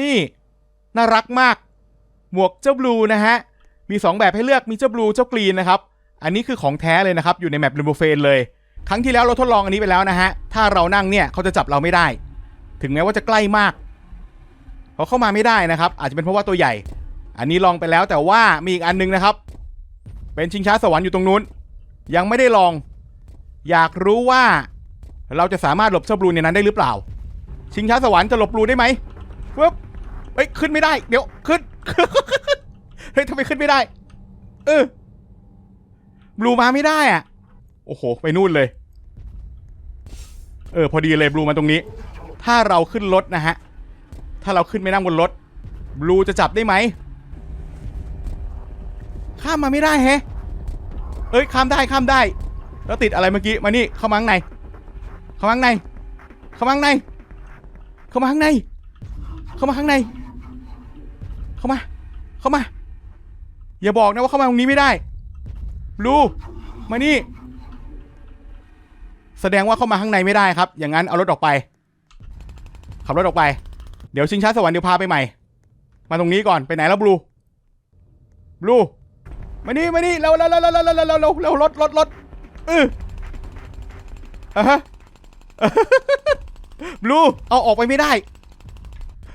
นี่ น่ารักมาก หมวกเจ้าบลูนะฮะ มี 2 แบบให้เลือกมีเจ้าบลูเจ้ากรีนนะครับ อันนี้คือของแท้เลยนะครับ อยู่ในแมปเรนโบเฟนเลย ครั้งที่แล้วเราทดลองอันนี้ไปแล้วนะฮะ ถ้าเรานั่งเนี่ยเขาจะจับเราไม่ได้ ถึงแม้ว่าจะใกล้มากเขาเข้ามาไม่ได้นะครับ อาจจะเป็นเพราะว่าตัวใหญ่ อันนี้ลองไปแล้วแต่ว่ามีอีกอันนึงนะครับ เป็นชิงช้าสวรรค์อยู่ตรงนู้น ยังไม่ได้ลอง อยากรู้ว่า เราจะสามารถหลบเจ้าบลูในนั้นได้หรือเปล่า ชิงช้าสวรรค์จะหลบบลูได้ไหม ปึ๊บเฮ้ยขึ้นไม่ได้ เดี๋ยวขึ้น เฮ้ยทำไมขึ้นไม่ได้ เออบลูมาไม่ได้อะ โอ้โห ไปนู่นเลย เออ พอดีเลยบลูมาตรงนี้ ถ้าเราขึ้นรถนะฮะ ถ้าเราขึ้นไปนั่งบนรถบลูจะจับได้ไหม ข้ามมาไม่ได้แฮะ เอ้ย ข้ามได้ข้ามได้ แล้วติดอะไรเมื่อกี้ มานี่ เข้ามาข้างใน เข้ามาข้างใน เข้ามาข้างใน เข้ามาข้างใน เข้ามาข้างใน เข้ามา เข้ามา อย่าบอกนะว่าเข้ามาตรงนี้ไม่ได้บลูมานี่ แสดงว่าเข้ามาข้างในไม่ได้ครับ อย่างนั้นเอารถออกไป ขับรถออกไป เดี๋ยวชิงช้าสวรรค์เดี๋ยวพาไปใหม่ มาตรงนี้ก่อน ไปไหนแล้วบลู บลู มานี่ มานี่เร็วเร็วเร็วเร็วเร็วเร็วเร็วเร็วเร็วรถรถรถเอออะฮะบลู เอาออกไปไม่ได้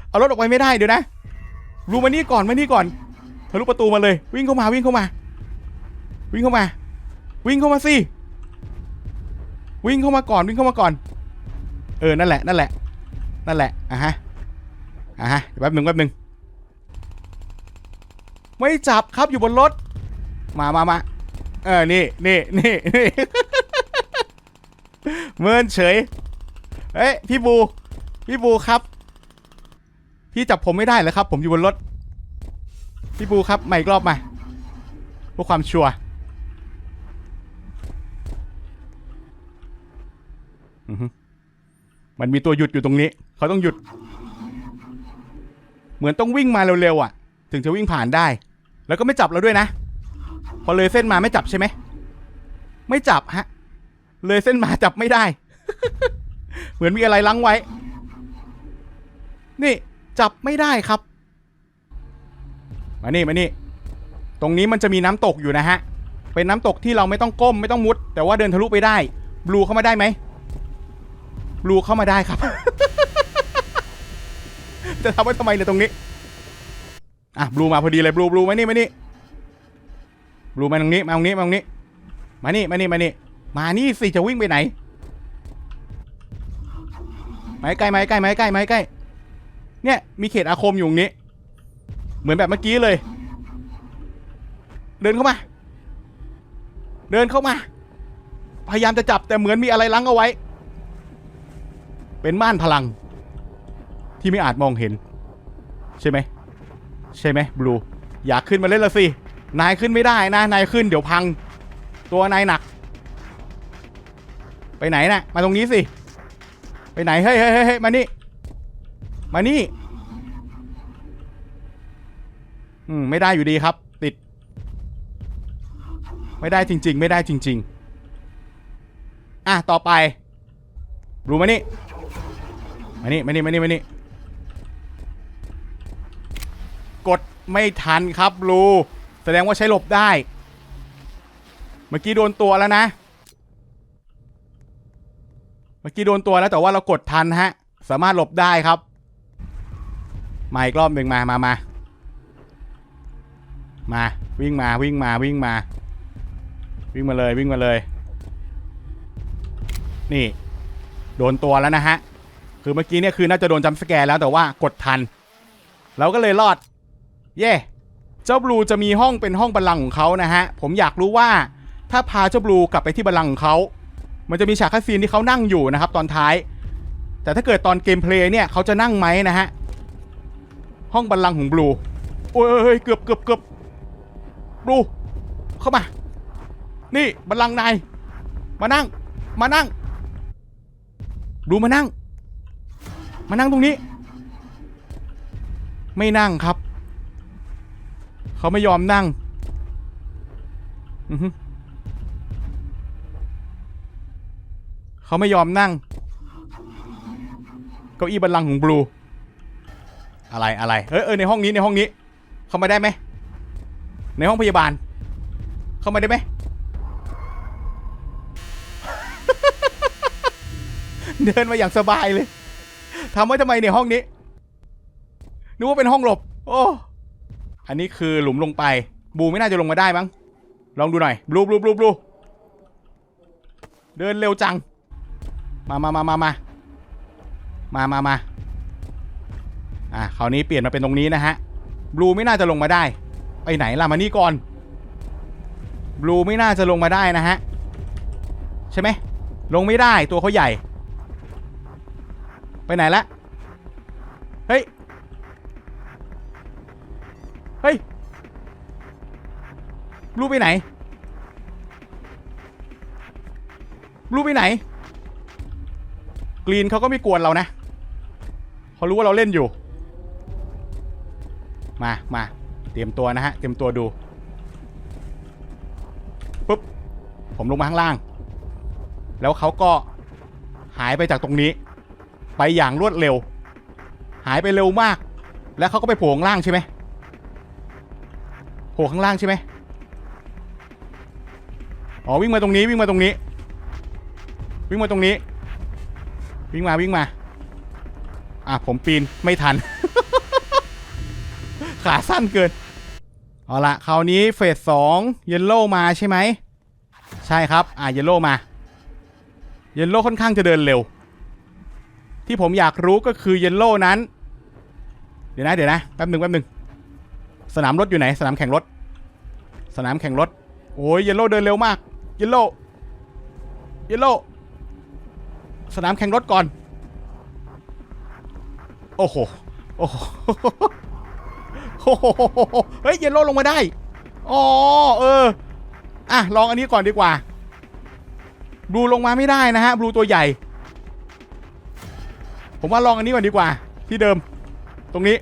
เอารถออกไปไม่ได้เดี๋ยวนะบลูมานี่ก่อนมานี่ก่อนทะลุประตูมาเลย วิ่งเข้ามาวิ่งเข้ามา วิ่งเข้ามา วิ่งเข้ามาสิวิ่งเข้ามาก่อนวิ่งเข้ามาก่อน เออนั่นแหละนั่นแหละ นั่นแหละอะฮะอะฮะเดี๋ยวแป๊บหนึ่งแป๊บหนึ่งไม่จับครับอยู่บนรถ มามามาเออนี่นี่นี่นี่เมินเฉยเฮ้ยพี่บู พี่บูครับ พี่จับผมไม่ได้เหรอครับ ผมอยู่บนรถ พี่บูครับใหม่อีกรอบมาเพื่อความชัวร์มันมีตัวหยุดอยู่ตรงนี้ เขาต้องหยุด เหมือนต้องวิ่งมาเร็วๆอะ ถึงจะวิ่งผ่านได้ แล้วก็ไม่จับเราด้วยนะ พอเลยเส้นมาไม่จับใช่ไหม ไม่จับฮะ เลยเส้นมาจับไม่ได้ เหมือนมีอะไรลังไว้ นี่ จับไม่ได้ครับ มานี่มานี่ตรงนี้มันจะมีน้ำตกอยู่นะฮะ เป็นน้ำตกที่เราไม่ต้องก้มไม่ต้องมุด แต่ว่าเดินทะลุไปได้ บลูเข้ามาได้ไหมบลูเข้ามาได้ครับ จะทำไว้ทำไมเนี่ยตรงนี้ อะบลูมาพอดีเลยบลูบลูมานี่มานี่บลูมาตรงนี้มาตรงนี้มาตรงนี้ มานี่มานี่มานี่มานี่สิจะวิ่งไปไหนมาใกล้มาใกล้มาใกล้มาใกล้ เนี่ยมีเขตอาคมอยู่ตรงนี้ เหมือนแบบเมื่อกี้เลย เดินเข้ามา เดินเข้ามา พยายามจะจับแต่เหมือนมีอะไรลังเอาไว้ เป็นม่านพลัง ที่ไม่อาจมองเห็น ใช่ไหมใช่ไหมบลูอยากขึ้นมาเล่นละสิ นายขึ้นไม่ได้นะ นายขึ้นเดี๋ยวพัง ตัวนายหนัก ไปไหนนะ่ะ มาตรงนี้สิ ไปไหน เฮ้ยเฮ้ยเฮ้ยมานี่ มานี่ อืม ไม่ได้อยู่ดีครับ ติด ไม่ได้จริง ๆ ไม่ได้จริง ๆ อะ ต่อไปบลูมานี่ มานี่ มานี่ มานี่ มานี่ กดไม่ทันครับบลูแสดงว่าใช้หลบได้ เมื่อกี้โดนตัวแล้วนะ เมื่อกี้โดนตัวแล้วแต่ว่าเรากดทันฮะ สามารถหลบได้ครับ มาอีกรอบหนึ่งมามามามาวิ่งมาวิ่งมาวิ่งมา วิ่งมาเลยวิ่งมาเลย นี่ โดนตัวแล้วนะฮะ คือเมื่อกี้เนี่ยคือน่าจะโดนจัมสแกร์แล้วแต่ว่ากดทัน เราก็เลยรอด เย่เจ้าบลูจะมีห้องเป็นห้องบัลลังก์ของเขานะฮะ ผมอยากรู้ว่าถ้าพาเจ้าบลูกลับไปที่บัลลังก์ของเขา มันจะมีฉากคัสซีนที่เขานั่งอยู่นะครับ ตอนท้าย แต่ถ้าเกิดตอนเกมเพลย์เนี่ยเขาจะนั่งไหมนะฮะ ห้องบัลลังก์ของบลูโอ้ยเกือบเกือบเกือบบลูเข้ามา นี่บัลลังก์นายมานั่ง มานั่งบลูมานั่ง มานั่งตรงนี้ ไม่นั่งครับ เขาไม่ยอมนั่งเขาไม่ยอมนั่ง เก้าอี้บัลลังก์ของบลู อะไรอะไรเออเออในห้องนี้ในห้องนี้ เข้ามาได้ไหมในห้องพยาบาล เข้ามาได้ไหมเดินมาอย่างสบายเลยทำไว้ทำไมเนี่ยห้องนี้นึกว่าเป็นห้องหลบ โอ้อันนี้คือหลุมลงไป บูไม่น่าจะลงมาได้มั้งลองดูหน่อยบลูบลูบลูบลูเดินเร็วจัง มามามามามามามามา อะคราวนี้เปลี่ยนมาเป็นตรงนี้นะฮะบลูไม่น่าจะลงมาได้ ไปไหนล่ะมานี่ก่อนบลูไม่น่าจะลงมาได้นะฮะใช่ไหมลงไม่ได้ตัวเขาใหญ่ ไปไหนละเฮ้ยเฮ้ยบลูไปไหนบลูไปไหน กรีนเขาก็ไม่กวนเรานะเขารู้ว่าเราเล่นอยู่ มามาเตรียมตัวนะฮะ เตรียมตัวดู ปุ๊บ ผมลงมาข้างล่าง แล้วเขาก็หายไปจากตรงนี้ ไปอย่างรวดเร็ว หายไปเร็วมาก แล้วเขาก็ไปโผล่ข้างล่างใช่ไหมโผล่ข้างล่างใช่ไหมอ๋อวิ่งมาตรงนี้วิ่งมาตรงนี้ วิ่งมาตรงนี้ วิ่งมาวิ่งมา อะผมปีนไม่ทัน ขาสั้นเกิน เอาละคราวนี้เฟสสองเยลโล่มาใช่ไหม ใช่ครับ อะเยลโล่มา เยลโล่ค่อนข้างจะเดินเร็ว ที่ผมอยากรู้ก็คือเยลโล่นั้น เดี๋ยวนะเดี๋ยวนะแป๊บหนึ่งแป๊บหนึ่งสนามรถอยู่ไหน สนามแข่งรถ สนามแข่งรถ โอ้ยเยลโล่เดินเร็วมาก เยลโล่ เยลโล่ สนามแข่งรถก่อน โอ้โห โอ้โห โหเฮ้ยเยลโล่ลงมาได้อ๋อเอออะลองอันนี้ก่อนดีกว่าบลูลงมาไม่ได้นะฮะบลูตัวใหญ่ ผมว่าลองอันนี้ก่อนดีกว่า ที่เดิม ตรงนี้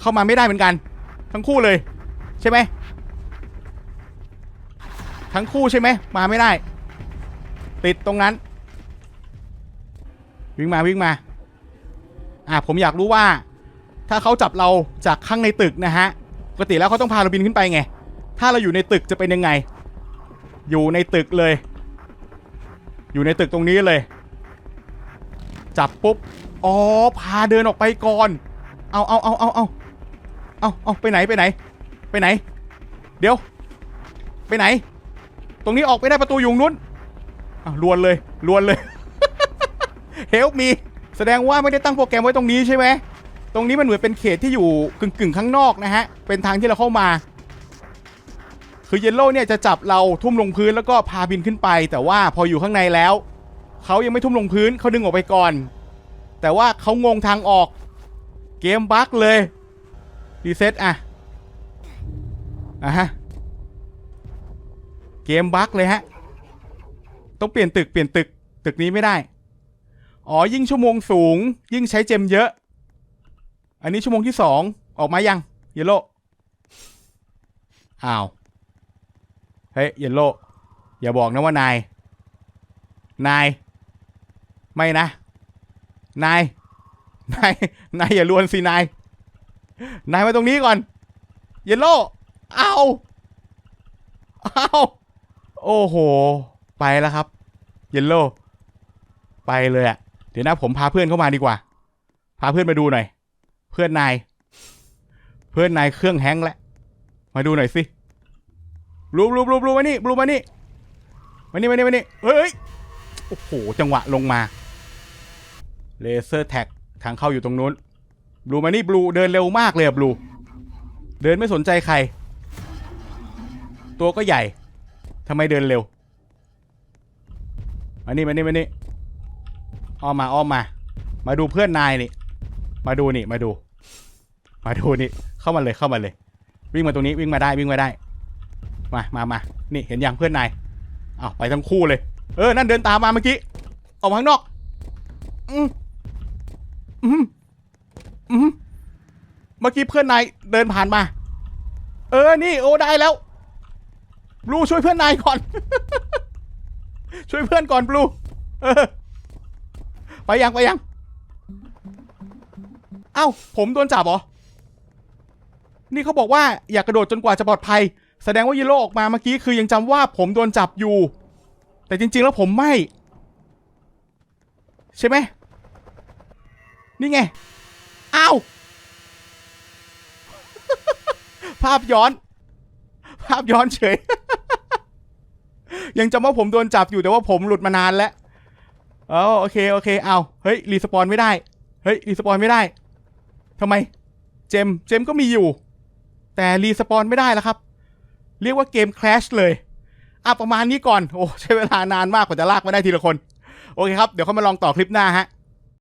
เข้ามาไม่ได้เหมือนกัน ทั้งคู่เลย ใช่ไหมทั้งคู่ใช่ไหมมาไม่ได้ ติดตรงนั้น วิ่งมาวิ่งมา อะผมอยากรู้ว่า ถ้าเขาจับเราจากข้างในตึกนะฮะปกติแล้วเขาต้องพาเราบินขึ้นไปไง ถ้าเราอยู่ในตึกจะเป็นยังไง อยู่ในตึกเลย อยู่ในตึกตรงนี้เลย จับปุ๊บอ๋อพาเดินออกไปก่อน เอาเอาเอาเอาเอาเอาเอาไปไหนไปไหน ไปไหน เดี๋ยว ไปไหน ตรงนี้ออกไปได้ประตูอยู่นู้นลวนเลยลวนเลยเฮลมีแสดงว่าไม่ได้ตั้งโปรแกรมไว้ตรงนี้ใช่ไหม ตรงนี้มันเหมือนเป็นเขตที่อยู่กึ่งกึ่งๆข้างนอกนะฮะ เป็นทางที่เราเข้ามา คือเยลโล่เนี่ยจะจับเราทุ่มลงพื้นแล้วก็พาบินขึ้นไป แต่ว่าพออยู่ข้างในแล้ว เขายังไม่ทุ่มลงพื้นเขาดึงออกไปก่อน แต่ว่าเขางงทางออก เกมบั๊กเลยรีเซ็ตอะอะฮะเกมบั๊กเลยฮะ ต้องเปลี่ยนตึกเปลี่ยนตึกตึกนี้ไม่ได้ อ๋อยิ่งชั่วโมงสูง ยิ่งใช้เจมเยอะ อันนี้ชั่วโมงที่สองออกมายังเยลโล่อ้าวเฮ้ยเยลโล่อย่าบอกนะว่านาย นาย ไม่นะ นาย นาย นายอย่าลวนสินาย นายมาตรงนี้ก่อน เยลโล่เอาเอาโอ้โห ไปแล้วครับ เยลโล่ไปเลยอะเดี๋ยวนะผมพาเพื่อนเข้ามาดีกว่า พาเพื่อนมาดูหน่อย พื่อนนาย เพื่อนนายเครื่องแฮงก์แล้วมาดูหน่อยสิบลูบลูบลูบลูมานี่บลูมานี่มานี่มานี่มานี่เฮ้ยโอ้โหจังหวะลงมาเลเซอร์แท็กทางเข้าอยู่ตรงนู้นบลูมานี่บลูเดินเร็วมากเลยบลูเดินไม่สนใจใคร ตัวก็ใหญ่ทำไมเดินเร็วมานี่มานี่มานี่อ้อมมาอ้อมมา มาดูเพื่อนนายนี่ มาดูนี่มาดู มาดูนี่เข้ามาเลยเข้ามาเลย วิ่งมาตรงนี้วิ่งมาได้วิ่งมาได้มามามานี่เห็นยังเพื่อนนายเอาไปทั้งคู่เลย เออนั่นเดินตามมาเมื่อกี้ออกมาข้างนอก อืมอืมอืมเมื่อกี้เพื่อนนายเดินผ่านมา เออนี่โอ้ได้แล้วบลูช่วยเพื่อนนายก่อน ช่วยเพื่อนก่อนบลูเออไปยังไปยัง เอ้า ผมโดนจับเหรอ นี่เขาบอกว่าอย่ากกระโดดจนกว่าจะปลอดภัย แสดงว่ายีโร่ออกมาเมื่อกี้คือยังจำว่าผมโดนจับอยู่ แต่จริง ๆ แล้วผมไม่ ใช่ไหมนี่ไงอ้าว ภาพย้อน ภาพย้อนเฉย ยังจำว่าผมโดนจับอยู่แต่ว่าผมหลุดมานานแล้วอ๋อโอเคโอเคเอาเฮ้ยรีสปอนไม่ได้ เฮ้ยรีสปอนไม่ได้ทำไม เจม เจมก็มีอยู่ แต่รีสปอนไม่ได้แล้วครับ เรียกว่าเกมแคลชเลยอะประมาณนี้ก่อน โอ้ใช้เวลานานมากกว่าจะลากมาได้ทีละคน โอเคครับ เดี๋ยวเขามาลองต่อคลิปหน้าฮะ